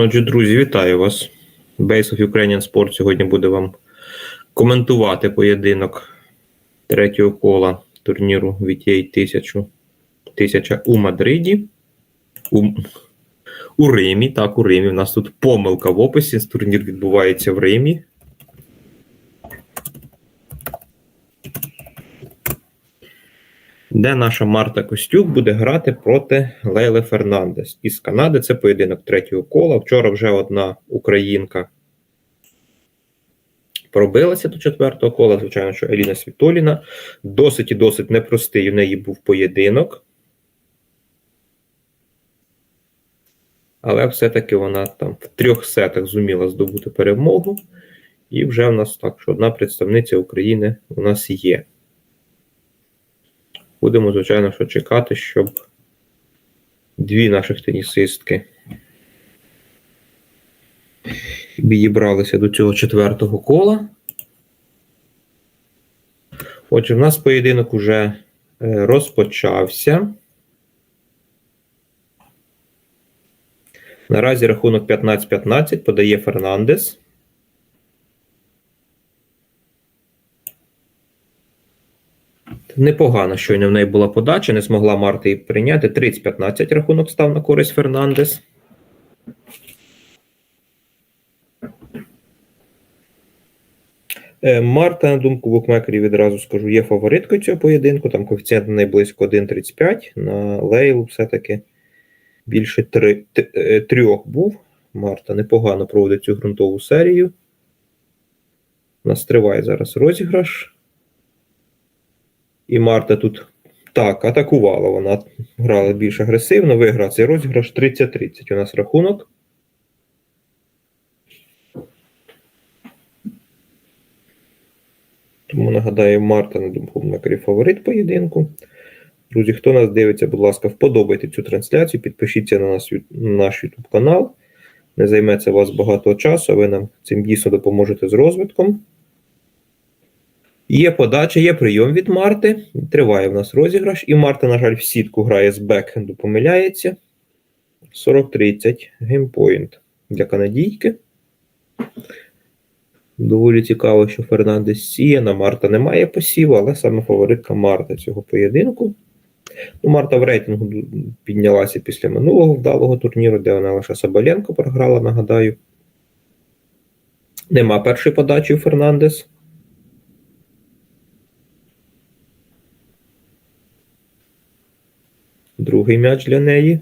Отже, друзі, вітаю вас. Base of Ukrainian Sport сьогодні буде вам коментувати поєдинок третього кола турніру VTA 1000, 1000 у Мадриді. У, у Римі. Так, у Римі. У нас тут помилка в описі. Турнір відбувається в Римі. Де наша Марта Костюк буде грати проти Лейли Фернандес із Канади. Це поєдинок третього кола. Вчора вже одна українка пробилася до четвертого кола. Звичайно, що Еліна Світоліна. Досить і досить непростий у неї був поєдинок. Але все-таки вона там в трьох сетах зуміла здобути перемогу. І вже в нас так, що одна представниця України у нас є. Будемо, звичайно, що чекати, щоб дві наших тенісистки відібралися до цього четвертого кола. Отже, в нас поєдинок уже е, розпочався. Наразі рахунок 15-15 подає Фернандес. Непогано, щойно в неї була подача, не змогла Марта її прийняти. 30-15 рахунок став на користь Фернандес. Е, Марта, на думку букмекерів, відразу скажу, є фавориткою цього поєдинку. Там коефіцієнт на неї близько 1,35. На Лейлу все-таки більше 3, е, трьох був. Марта непогано проводить цю ґрунтову серію. У нас триває зараз розіграш. І Марта тут так, атакувала. Вона грала більш агресивно, виграв цей розіграш 30-30 у нас рахунок. Тому нагадаю, Марта, на думку Макарі, фаворит поєдинку. Друзі, хто нас дивиться, будь ласка, вподобайте цю трансляцію, підпишіться на, нас, на наш YouTube канал. Не займеться вас багато часу, ви нам цим дійсно допоможете з розвитком. Є подача, є прийом від Марти. Триває в нас розіграш. І Марта, на жаль, в сітку грає з бекхенду, помиляється. 40-30 геймпоінт для канадійки. Доволі цікаво, що Фернандес сіє. На Марта немає посіву, але саме фаворитка Марта цього поєдинку. Ну, Марта в рейтингу піднялася після минулого вдалого турніру, де вона лише Соболенко програла, нагадаю. Нема першої подачі у Фернандес. Другий м'яч для неї.